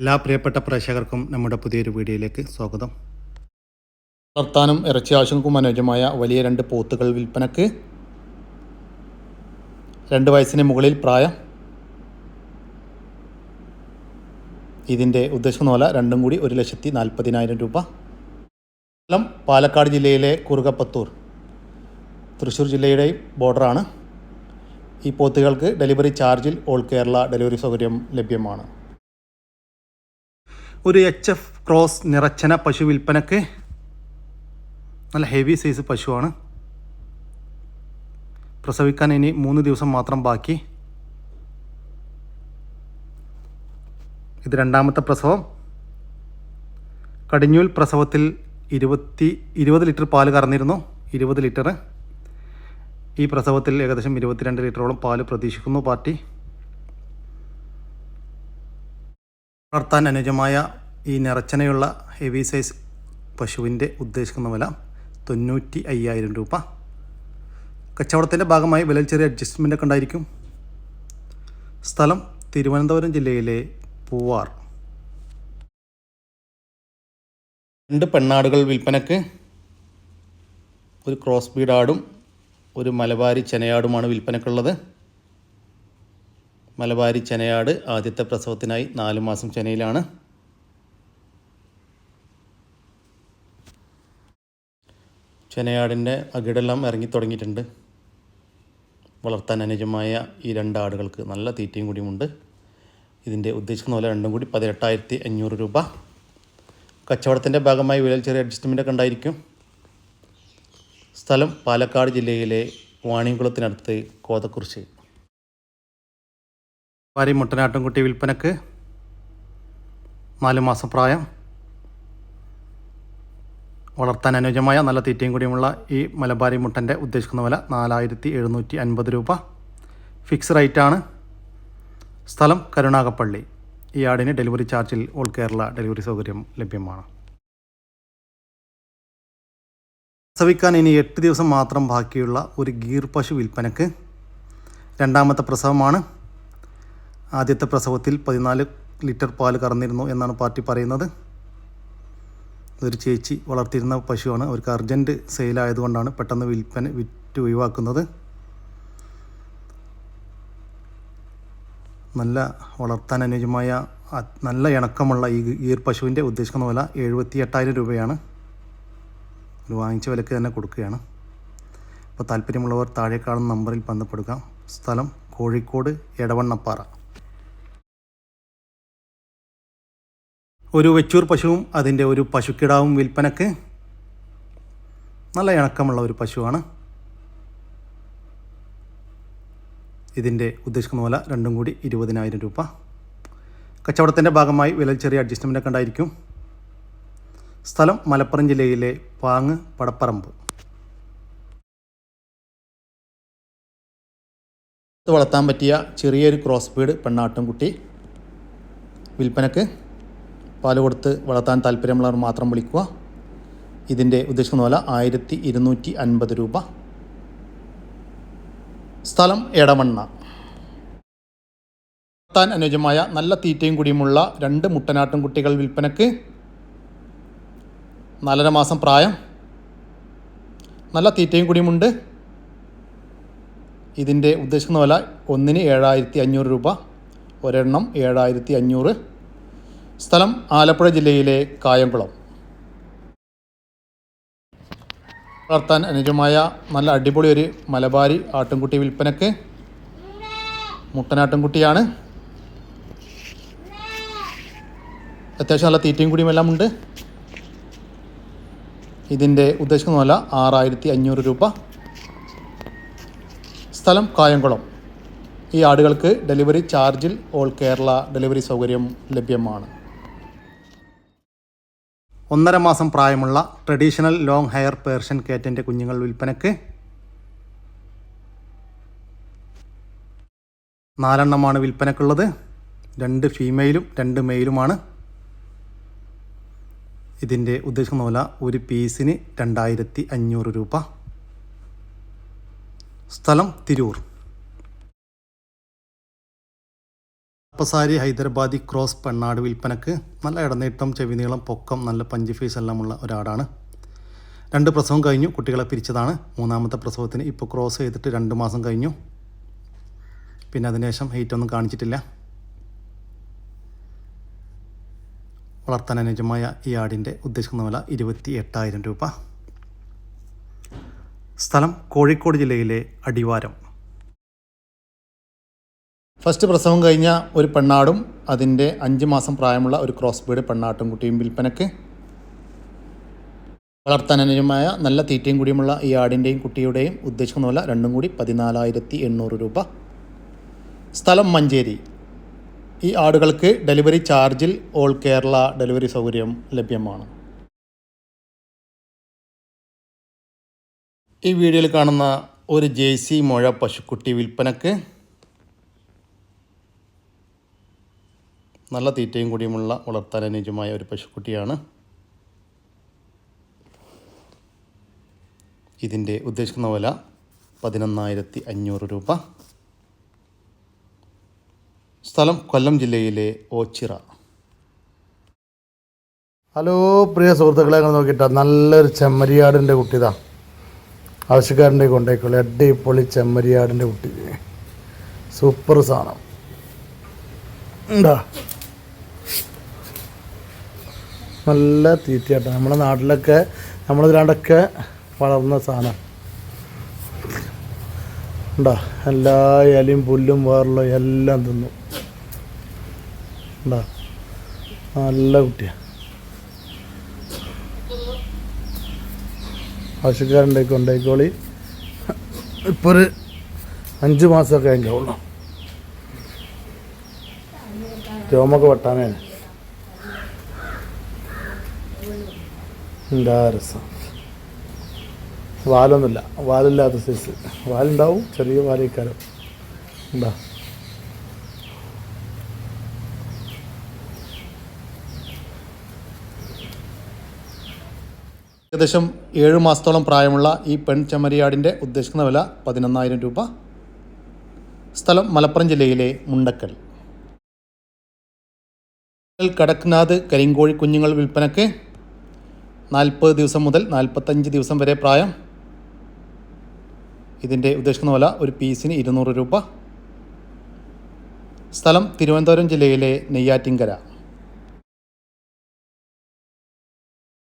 എല്ലാ പ്രിയപ്പെട്ട പ്രേക്ഷകർക്കും നമ്മുടെ പുതിയൊരു വീഡിയോയിലേക്ക് സ്വാഗതം. വളർത്താനും ഇറച്ചി ആവശ്യങ്ങൾക്കും അനുയോജ്യമായ വലിയ രണ്ട് പോത്തുകൾ വിൽപ്പനക്ക്. രണ്ട് വയസ്സിന് മുകളിൽ പ്രായം. ഇതിന്റെ ഉദ്ദേശം പോലെ രണ്ടും കൂടി ഒരു ലക്ഷത്തി നാൽപ്പതിനായിരം രൂപ. സ്ഥലം പാലക്കാട് ജില്ലയിലെ കുറുകപ്പത്തൂർ. തൃശ്ശൂർ ജില്ലയുടെയും ബോർഡറാണ്. ഈ പോത്തുകൾക്ക് ഡെലിവറി ചാർജിൽ ഓൾ കേരള ഡെലിവറി സൗകര്യം ലഭ്യമാണ്. ഒരു എച്ച് എഫ് ക്രോസ് നിറച്ചന പശു വിൽപ്പനക്ക് നല്ല ഹെവി സൈസ് പശുവാണ്. പ്രസവിക്കാൻ ഇനി മൂന്ന് ദിവസം മാത്രം ബാക്കി. ഇത് രണ്ടാമത്തെ പ്രസവം. കടിഞ്ഞൂൽ പ്രസവത്തിൽ ഇരുപത്തി ഇരുപത് ലിറ്റർ പാൽ കറന്നിരുന്നു ഇരുപത് ലിറ്റർ. ഈ പ്രസവത്തിൽ ഏകദേശം ഇരുപത്തിരണ്ട് ലിറ്ററോളം പാൽ പ്രതീക്ഷിക്കുന്നു പാർട്ടി. വളർത്താൻ അനുയോജ്യമായ ഈ നിറച്ചനയുള്ള ഹെവി സൈസ് പശുവിന്റെ ഉദ്ദേശിക്കുന്ന വില തൊണ്ണൂറ്റി അയ്യായിരം രൂപ. കച്ചവടത്തിന്റെ ഭാഗമായി വിലയിൽ ചെറിയ അഡ്ജസ്റ്റ്മെന്റ് ഒക്കെ ഉണ്ടായിരിക്കും. സ്ഥലം തിരുവനന്തപുരം ജില്ലയിലെ പൂവാർ. രണ്ട് പെണ്ണാടുകൾ വിൽപ്പനക്ക് ഒരു ക്രോസ് ബീഡാടും ഒരു മലബാരി ചെനയാടുമാണ് വിൽപ്പനക്കുള്ളത്. മലബാരി ചെനയാട് ആദ്യത്തെ പ്രസവത്തിനായി നാല് മാസം ചെനയിലാണ്. ചെനയാടിന്റെ അകിടെല്ലാം ഇറങ്ങി തുടങ്ങിയിട്ടുണ്ട്. വളർത്താൻ അനുജമായ ഈ രണ്ട് ആടുകൾക്ക് നല്ല തീറ്റയും കൂടിയുമുണ്ട് ഇതിന്റെ ഉദ്ദേശിക്കുന്ന പോലെ രണ്ടും കൂടി പതിനെട്ടായിരത്തി അഞ്ഞൂറ് രൂപ. കച്ചവടത്തിന്റെ ഭാഗമായി വിലയിൽ ചെറിയ അഡ്ജസ്റ്റ്മെന്റ് ഒക്കെ ഉണ്ടായിരിക്കും. സ്ഥലം പാലക്കാട് ജില്ലയിലെ വാണിയംകുളത്തിനടുത്ത് കോതക്കുറിശി പാരി മുട്ടനാട്ടുംകുട്ടി വിൽപ്പനക്ക് നാല് മാസം പ്രായം. വളർത്താൻ അനുയോജ്യമായ നല്ല തീറ്റയും കൂടിയുമുള്ള ഈ മലബാരി മുട്ടന്റെ ഉദ്ദേശിക്കുന്ന വില നാലായിരത്തി എഴുന്നൂറ്റി അൻപത് രൂപ. ഫിക്സ് റേറ്റാണ്. സ്ഥലം കരുണാകപ്പള്ളി. ഈ ആടിന് ഡെലിവറി ചാർജിൽ ഓൾ കേരള ഡെലിവറി സൗകര്യം ലഭ്യമാണ്. പ്രസവിക്കാൻ ഇനി എട്ട് ദിവസം മാത്രം ബാക്കിയുള്ള ഒരു ഗീർ പശു വിൽപ്പനക്ക് രണ്ടാമത്തെ പ്രസവമാണ്. ആദ്യത്തെ പ്രസവത്തിൽ പതിനാല് ലിറ്റർ പാൽ കറന്നിരുന്നു എന്നാണ് പാർട്ടി പറയുന്നത്. ഒരു ചേച്ചി വളർത്തിയിരുന്ന പശുവാണ്. അവർക്ക് അർജന്റ് സെയിലായതുകൊണ്ടാണ് പെട്ടെന്ന് വിൽപ്പന വിറ്റ് ഒഴിവാക്കുന്നത്. നല്ല വളർത്താൻ അനുയോജ്യമായ നല്ല ഇണക്കമുള്ള ഈ ഒരു പശുവിന്റെ ഉദ്ദേശിക്കുന്ന വില എഴുപത്തി എട്ടായിരം രൂപയാണ്. ഒരു വാങ്ങിച്ച വിലക്ക് തന്നെ കൊടുക്കുകയാണ്. അപ്പോൾ താല്പര്യമുള്ളവർ താഴെ കാണുന്ന നമ്പറിൽ ബന്ധപ്പെടുക. സ്ഥലം കോഴിക്കോട് എടവണ്ണപ്പാറ. ഒരു വെച്ചൂർ പശുവും അതിന്റെ ഒരു പശുക്കിടാവും വിൽപ്പനക്ക് നല്ല ഇണക്കമുള്ള ഒരു പശുവാണ്. ഇതിന്റെ ഉദ്ദേശിക്കുന്ന വില രണ്ടും കൂടി ഇരുപതിനായിരം രൂപ. കച്ചവടത്തിന്റെ ഭാഗമായി വില ചെറിയ അഡ്ജസ്റ്റ്മെന്റ് ഉണ്ടായിരിക്കും. സ്ഥലം മലപ്പുറം ജില്ലയിലെ പാങ് പടപ്പറമ്പ്. വളർത്താൻ പറ്റിയ ചെറിയൊരു ക്രോസ് ബീഡ് പെണ്ണാട്ടുംകുട്ടി വിൽപ്പനക്ക്. പാൽ കൊടുത്ത് വളർത്താൻ താല്പര്യമുള്ളവർ മാത്രം വിളിക്കുക. ഇതിന്റെ ഉദ്ദേശിക്കുന്ന വില ആയിരത്തി ഇരുന്നൂറ്റി അൻപത് രൂപ. സ്ഥലം എടമണ്ണ. വളർത്താൻ അനുയോജ്യമായ നല്ല തീറ്റയും കൂടിയുമുള്ള രണ്ട് മുട്ടനാട്ടും കുട്ടികൾ വിൽപ്പനക്ക്. നാലര മാസം പ്രായം. നല്ല തീറ്റയും കൂടിയുമുണ്ട്. ഇതിന്റെ ഉദ്ദേശിക്കുന്ന വില ഒന്നിന് ഏഴായിരത്തി അഞ്ഞൂറ് രൂപ. ഒരെണ്ണം ഏഴായിരത്തി അഞ്ഞൂറ് സ്ഥലം ആലപ്പുഴ ജില്ലയിലെ കായംകുളം. വളർത്താൻ അനുജമായ നല്ല അടിപൊളി ഒരു മലബാരി ആട്ടിൻകുട്ടി വിൽപ്പനക്ക് മുട്ടനാട്ടിൻകുട്ടിയാണ് അത്യാവശ്യം നല്ല തീറ്റയും കൂടിയും എല്ലാം ഉണ്ട്. ഇതിന്റെ ഉദ്ദേശിക്കുന്ന വില ആറായിരത്തി അഞ്ഞൂറ് രൂപ. സ്ഥലം കായംകുളം. ഈ ആടുകൾക്ക് ഡെലിവറി ചാർജിൽ ഓൾ കേരള ഡെലിവറി സൗകര്യം ലഭ്യമാണ്. ഒന്നര മാസം പ്രായമുള്ള ട്രഡീഷണൽ ലോങ് ഹെയർ പേർഷ്യൻ കേറ്റിന്റെ കുഞ്ഞുങ്ങൾ വിൽപ്പനക്ക് നാലെണ്ണമാണ് വിൽപ്പനക്കുള്ളത് രണ്ട് ഫീമെയിലും രണ്ട് മെയിലുമാണ്. ഇതിന്റെ ഉദ്ദേശിക്കുന്ന പോലെ ഒരു പീസിന് രണ്ടായിരത്തി അഞ്ഞൂറ് രൂപ. സ്ഥലം തിരൂർ. അപ്പസാരി ഹൈദരാബാദി ക്രോസ് പെണ്ണാട് വിൽപ്പനക്ക് നല്ല ഇടനീട്ടം ചെവിനീളം പൊക്കം നല്ല പഞ്ച് ഫേസ് എല്ലാമുള്ള ഒരാടാണ്. രണ്ട് പ്രസവം കഴിഞ്ഞു കുട്ടികളെ പിരിച്ചതാണ്. മൂന്നാമത്തെ പ്രസവത്തിന് ഇപ്പോൾ ക്രോസ് ചെയ്തിട്ട് രണ്ട് മാസം കഴിഞ്ഞു. പിന്നെ അതിനുശേഷം ഹെയ്റ്റ് ഒന്നും കാണിച്ചിട്ടില്ല. വളർത്താൻ അനുജമായ ഈ ആടിന്റെ ഉദ്ദേശിക്കുന്ന വില ഇരുപത്തി എട്ടായിരം രൂപ. സ്ഥലം കോഴിക്കോട് ജില്ലയിലെ അടിവാരം. ഫസ്റ്റ് പ്രസവം കഴിഞ്ഞ ഒരു പെണ്ണാടും അതിന്റെ അഞ്ച് മാസം പ്രായമുള്ള ഒരു ക്രോസ് ബീഡ് പെണ്ണാട്ടും കുട്ടിയും വിൽപ്പനയ്ക്ക് വളർത്താൻ അനുയോജ്യമായ നല്ല തീറ്റയും കൂടിയുമുള്ള ഈ ആടിന്റെയും കുട്ടിയുടെയും ഉദ്ദേശിക്കുന്ന വില രണ്ടും കൂടി പതിനാലായിരത്തി എണ്ണൂറ് രൂപ. സ്ഥലം മഞ്ചേരി. ഈ ആടുകൾക്ക് ഡെലിവറി ചാർജിൽ ഓൾ കേരള ഡെലിവറി സൗകര്യം ലഭ്യമാണ്. ഈ വീഡിയോയിൽ കാണുന്ന ഒരു ജേഴ്സി മുഴ പശുക്കുട്ടി വിൽപ്പനക്ക് നല്ല തീറ്റയും കൂടിയുമുള്ള വളർത്താൻ അനുയോജ്യമായ ഒരു പശുക്കുട്ടിയാണ്. ഇതിന്റെ ഉദ്ദേശിക്കുന്ന വില പതിനൊന്നായിരത്തി അഞ്ഞൂറ് രൂപ. സ്ഥലം കൊല്ലം ജില്ലയിലെ ഓച്ചിറ. ഹലോ പ്രിയ സുഹൃത്തുക്കളെ അങ്ങനെ നോക്കിയിട്ടാ നല്ലൊരു ചെമ്മരിയാടിന്റെ കുട്ടിതാ ആവശ്യക്കാരന്റെ കൊണ്ടേക്കുള്ളൂ അടിപൊളി ചെമ്മരിയാടിന്റെ കുട്ടി. സൂപ്പർ സാധനം. എന്താ നല്ല തീറ്റയാട്ടോ. നമ്മുടെ നാട്ടിലൊക്കെ നമ്മളിതിലാണ്ടൊക്കെ വളർന്ന സാധനം. ഉണ്ടോ? എല്ലാ ഇലയും പുല്ലും വേറുള്ള എല്ലാം തിന്നു. ഉണ്ടോ? നല്ല കുട്ടിയാണ് ആവശ്യക്കാരുണ്ടായി ഉണ്ടായിക്കോളി ഇപ്പോൾ ഒരു അഞ്ച് മാസമൊക്കെ അതിന്റെ ഉള്ളു. രോമൊക്കെ വെട്ടാനേ രസം? വാലൊന്നുമില്ല. വാലില്ലാത്ത സൈസ് വാലുണ്ടാവും ചെറിയ വാലേക്കാരം എന്താ? ഏകദേശം ഏഴ് മാസത്തോളം പ്രായമുള്ള ഈ പെൺ ചെമ്മരിയാടിന്റെ ഉദ്ദേശിക്കുന്ന വില പതിനൊന്നായിരം രൂപ. സ്ഥലം മലപ്പുറം ജില്ലയിലെ മുണ്ടക്കൽ. കടക്നാഥ് കരിങ്കോഴി കുഞ്ഞുങ്ങൾ വിൽപ്പനയ്ക്ക് നാൽപ്പത് ദിവസം മുതൽ നാൽപ്പത്തഞ്ച് ദിവസം വരെ പ്രായം. ഇതിന്റെ ഉദ്ദേശിക്കുന്ന വില ഒരു പീസിന് ഇരുന്നൂറ് രൂപ. സ്ഥലം തിരുവനന്തപുരം ജില്ലയിലെ നെയ്യാറ്റിൻകര.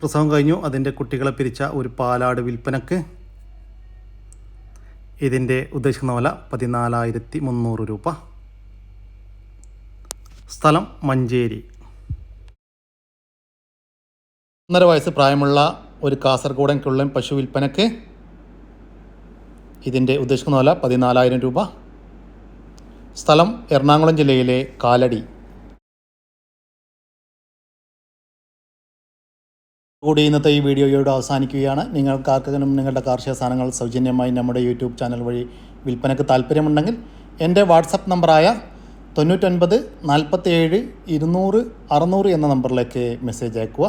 പ്രസവം കഴിഞ്ഞു. അതിന്റെ കുട്ടികളെ പിരിച്ച ഒരു പാലാട് വിൽപ്പനക്ക് ഇതിന്റെ ഉദ്ദേശിക്കുന്ന വില പതിനാലായിരത്തി മുന്നൂറ് രൂപ. സ്ഥലം മഞ്ചേരി. ഒന്നര വയസ്സ് പ്രായമുള്ള ഒരു കാസർഗോഡൻ കുള്ളൻ പശു വിൽപ്പനക്ക് ഇതിന്റെ ഉദ്ദേശിക്കുന്ന വില പതിനാലായിരം രൂപ. സ്ഥലം എറണാകുളം ജില്ലയിലെ കാലടി. കൂടി ഇന്നത്തെ ഈ വീഡിയോയോട് അവസാനിക്കുകയാണ്. നിങ്ങൾക്ക് ആർക്കെങ്കിലും നിങ്ങളുടെ കാർഷിക സാധനങ്ങൾ സൗജന്യമായി നമ്മുടെ യൂട്യൂബ് ചാനൽ വഴി വിൽപ്പനയ്ക്ക് താല്പര്യമുണ്ടെങ്കിൽ എന്റെ വാട്സപ്പ് നമ്പറായ തൊണ്ണൂറ്റൊൻപത് നാൽപ്പത്തേഴ് ഇരുന്നൂറ് അറുന്നൂറ് എന്ന നമ്പറിലേക്ക് മെസ്സേജ് അയക്കുക